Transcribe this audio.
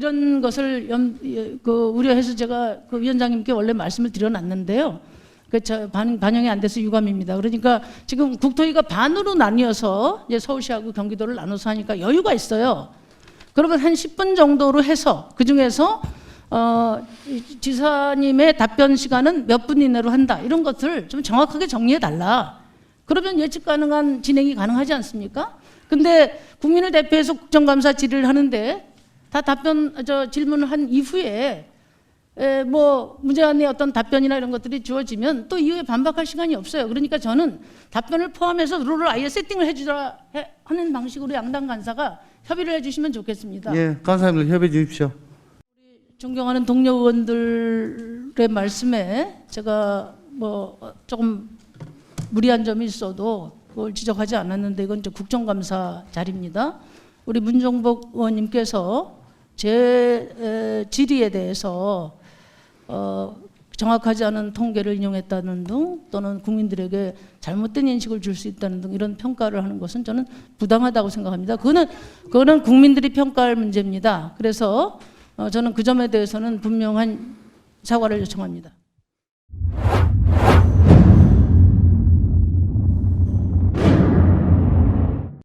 이런 것을 염, 예, 그 우려해서 제가 그 위원장님께 원래 말씀을 드려놨는데요. 그저 반, 반영이 안 돼서 유감입니다. 그러니까 지금 국토위가 반으로 나뉘어서 이제 서울시하고 경기도를 나눠서 하니까 여유가 있어요. 그러면 한 10분 정도로 해서 그 중에서 어, 이 지사님의 답변 시간은 몇 분 이내로 한다 이런 것을 좀 정확하게 정리해 달라. 그러면 예측 가능한 진행이 가능하지 않습니까? 근데 국민을 대표해서 국정감사 질의를 하는데 다 답변 저 질문을 한 이후에 에, 뭐 문제안의 어떤 답변이나 이런 것들이 주어지면 또 이후에 반박할 시간이 없어요. 그러니까 저는 답변을 포함해서 룰을 아예 세팅을 해주라 해- 하는 방식으로 양당 간사가 협의를 해주시면 좋겠습니다. 예, 간사님들 협의해 주십시오. 존경하는 동료 의원들의 말씀에 제가 뭐 어, 조금 무리한 점이 있어도 그걸 지적하지 않았는데 이건 국정감사 자리입니다. 우리 문정복 의원님께서 제 에, 질의에 대해서 어, 정확하지 않은 통계를 인용했다는 등 또는 국민들에게 잘못된 인식을 줄 수 있다는 등 이런 평가를 하는 것은 저는 부당하다고 생각합니다. 그거는 그거는 국민들이 평가할 문제입니다. 그래서 어, 저는 그 점에 대해서는 분명한 사과를 요청합니다.